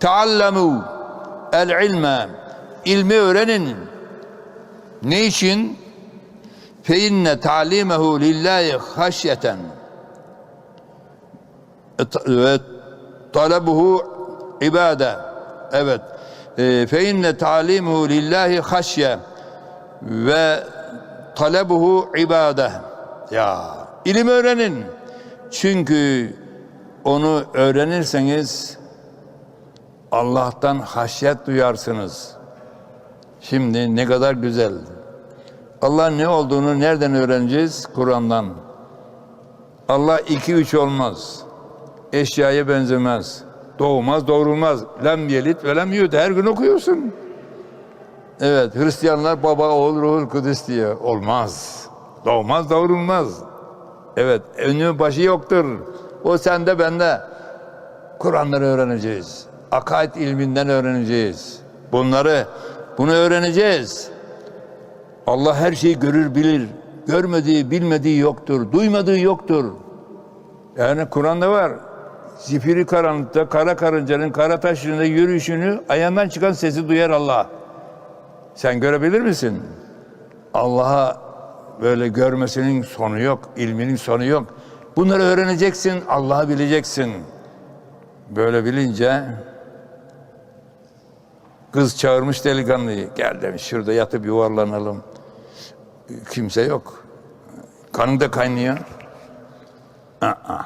Taallemu el ilme. İlmi öğrenin. Ne için? Fe inne ta'limehu lillahi haşyeten ve talebuhu ibade. Evet. E, Fe inne ta'limuhu lillahi haşye ve talebuhu ibade. Ya ilim öğrenin. Çünkü onu öğrenirseniz Allah'tan haşyet duyarsınız. Şimdi ne kadar güzel. Allah ne olduğunu nereden öğreneceğiz? Kur'an'dan. Allah iki üç olmaz. Eşyaya benzemez. Doğmaz, doğurulmaz. Lem yelit ve lem yut. Her gün okuyorsun. Evet, Hristiyanlar baba, oğul, ruhul kudüs diyor. Olmaz. Doğmaz, doğurulmaz. Evet, önü başı yoktur. O sende, bende. Kur'an'ları öğreneceğiz. Akaid ilminden öğreneceğiz. Bunları, bunu öğreneceğiz. Allah her şeyi görür, bilir. Görmediği, bilmediği yoktur. Duymadığı yoktur. Yani Kur'an'da var. Zifiri karanlıkta kara karıncanın kara taşlarında yürüyüşünü ayağından çıkan sesi duyar Allah. Sen görebilir misin? Allah'a böyle görmesinin sonu yok, ilminin sonu yok. Bunları öğreneceksin, Allah'ı bileceksin. Böyle bilince kız çağırmış delikanlıyı. Gel demiş şurada yatıp yuvarlanalım. Kimse yok. Kanın da kaynıyor. Aa,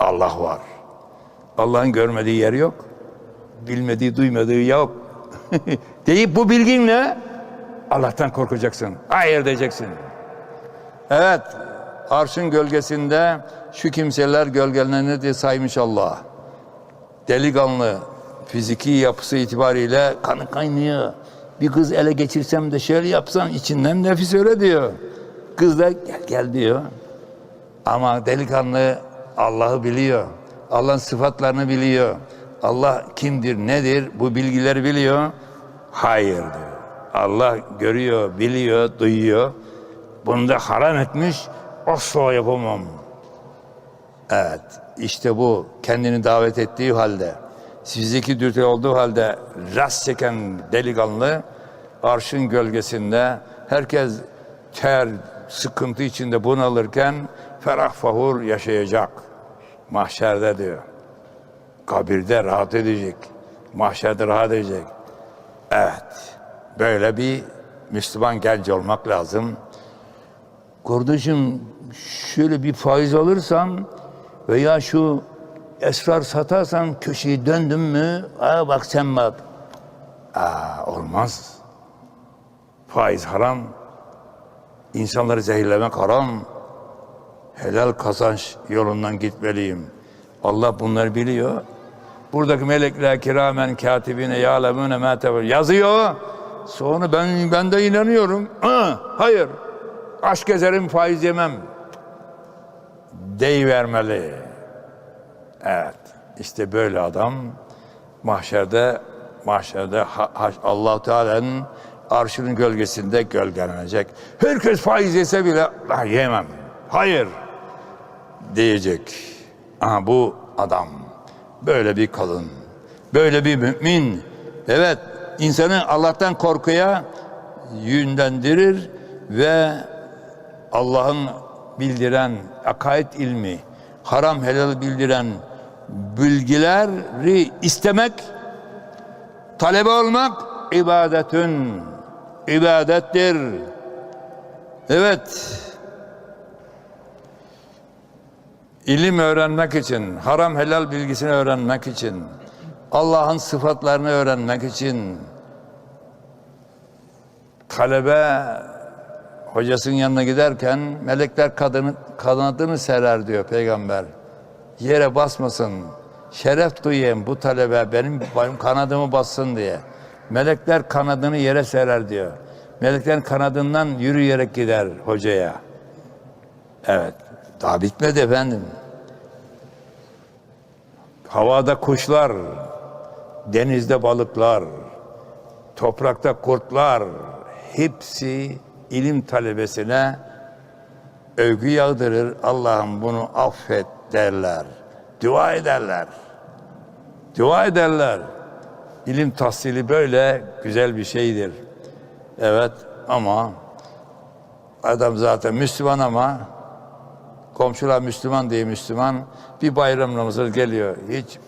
Allah var. Allah'ın görmediği yer yok. Bilmediği, duymadığı yok. Deyip bu bilginle Allah'tan korkacaksın. Hayır diyeceksin. Evet, arşın gölgesinde şu kimseler gölgelenir diye saymış Allah. Delikanlı, fiziki yapısı itibariyle kanı kaynıyor. Bir kız ele geçirsem de şöyle yapsan içinden nefis öyle diyor. Kız da gel gel diyor. Ama delikanlı Allah'ı biliyor. Allah'ın sıfatlarını biliyor. Allah kimdir, nedir bu bilgileri biliyor. Hayır diyor. Allah görüyor, biliyor, duyuyor. Bunu da haram etmiş. Asla yapamam. Evet, işte bu kendini davet ettiği halde, fiziki dürtü olduğu halde rast çeken delikanlı arşın gölgesinde herkes ter, sıkıntı içinde bunalırken ferah fahur yaşayacak. Mahşerde diyor. Kabirde rahat edecek. Mahşerde rahat edecek. Evet. Böyle bir Müslüman genç olmak lazım. Kardeşim şöyle bir faiz alırsam veya şu esrar satarsan köşeyi döndüm mü? Aa bak sen bak. Aa olmaz. Faiz haram. İnsanları zehirlemek haram. Helal kazanç yolundan gitmeliyim. Allah bunları biliyor. Buradaki melekler kiramen katibine ya'lemune ma yazıyor. Sonra ben ben de inanıyorum. Ha, hayır. Aşk gezerim faiz yemem. Deyivermeli. Evet. işte böyle adam mahşerde mahşerde Allah Teala'nın arşının gölgesinde gölgelenecek. Herkes faiz yese bile "Ah, yemem. Hayır diyecek. Aha bu adam. Böyle bir kadın. Böyle bir mümin. Evet insanı Allah'tan korkuya yönlendirir ve Allah'ın bildiren akaid ilmi, haram helal bildiren bilgileri istemek, talebe olmak ibadetün, ibadettir. Evet, ilim öğrenmek için, haram helal bilgisini öğrenmek için, Allah'ın sıfatlarını öğrenmek için, talebe hocasının yanına giderken melekler kadını, kanadını serer diyor peygamber. Yere basmasın. Şeref duyayım bu talebe benim, benim kanadımı bassın diye. Melekler kanadını yere serer diyor. Meleklerin kanadından yürüyerek gider hocaya. Evet. Daha bitmedi efendim. Havada kuşlar, denizde balıklar, toprakta kurtlar hepsi ilim talebesine övgü yağdırır. Allah'ım bunu affet derler. Dua ederler. Dua ederler. İlim tahsili böyle güzel bir şeydir. Evet ama adam zaten Müslüman ama komşular Müslüman diye Müslüman bir bayram namazı geliyor. Hiç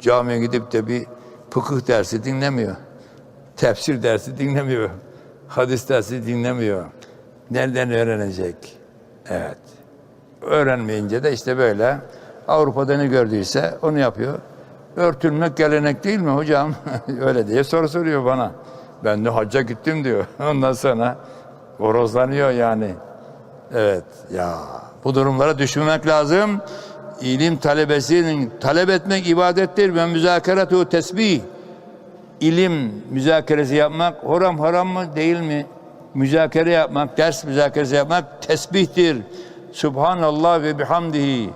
camiye gidip de bir fıkıh dersi dinlemiyor. Tefsir dersi dinlemiyor. Hadis dersi dinlemiyor. Nereden öğrenecek? Evet. Öğrenmeyince de işte böyle Avrupa'da ne gördüyse onu yapıyor. Örtülmek gelenek değil mi hocam? Öyle diye soru soruyor bana. Ben de hacca gittim diyor. Ondan sonra horozlanıyor yani. Evet ya bu durumlara düşmemek lazım. İlim talebesinin talep etmek ibadettir ve müzakeratu tesbih. İlim müzakeresi yapmak haram haram mı değil mi? Müzakere yapmak, ders müzakeresi yapmak tesbihtir. Subhanallah ve bihamdihi.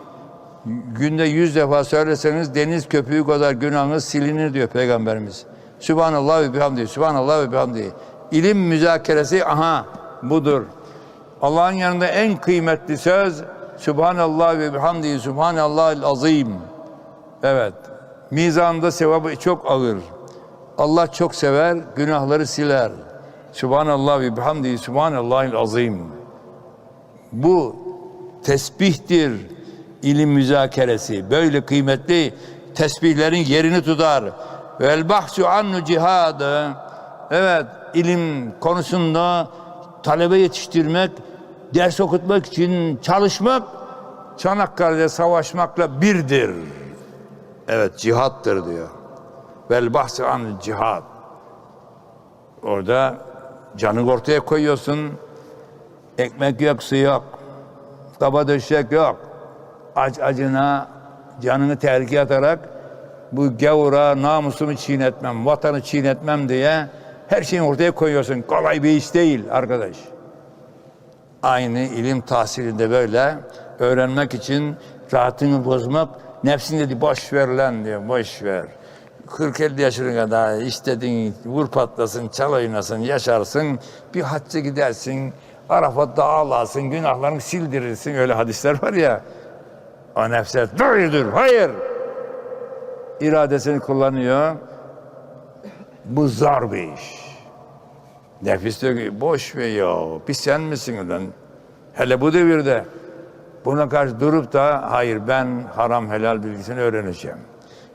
Günde yüz defa söyleseniz deniz köpüğü kadar günahınız silinir diyor Peygamberimiz. Subhanallah ve bihamdihi, Subhanallah ve bihamdihi. İlim müzakeresi aha budur. Allah'ın yanında en kıymetli söz Subhanallah ve bihamdihi, Subhanallahil azim. Evet. Mizanda sevabı çok ağır. Allah çok sever, günahları siler. Subhanallah ve bihamdihi, Subhanallahil azim. Bu tesbihtir ilim müzakeresi. Böyle kıymetli tesbihlerin yerini tutar. Vel bahsu annu cihadı. Evet, ilim konusunda talebe yetiştirmek, ders okutmak için çalışmak, Çanakkale'de savaşmakla birdir. Evet, cihattır diyor. Vel bahsu annu cihad. Orada canı ortaya koyuyorsun. Ekmek yok, su yok. Kaba döşek yok. Aç acına canını tehlikeye atarak bu gavura namusumu çiğnetmem, vatanı çiğnetmem diye her şeyi ortaya koyuyorsun. Kolay bir iş değil arkadaş. Aynı ilim tahsilinde böyle öğrenmek için rahatını bozmak nefsin dedi boş ver lan diyor boş ver. 40-50 yaşına kadar istediğin vur patlasın, çal oynasın, yaşarsın. Bir hacca gidersin, Arafat'ta ağlarsın, günahlarını sildirirsin. Öyle hadisler var ya. O nefse dur hayır. İradesini kullanıyor. Bu zor bir iş. Nefis diyor ki boş ver ya, bir sen misin lan? Hele bu devirde. Buna karşı durup da hayır ben haram helal bilgisini öğreneceğim.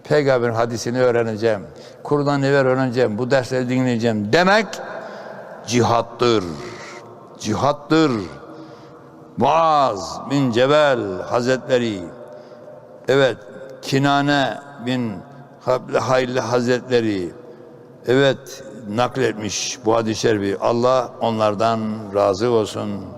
Peygamberin hadisini öğreneceğim. Kur'an neler öğreneceğim. Bu dersleri dinleyeceğim demek cihattır. Cihattır. Muaz bin Cebel Hazretleri evet Kinane bin Hayli Hazretleri evet nakletmiş bu hadis-i şerifi. Allah onlardan razı olsun.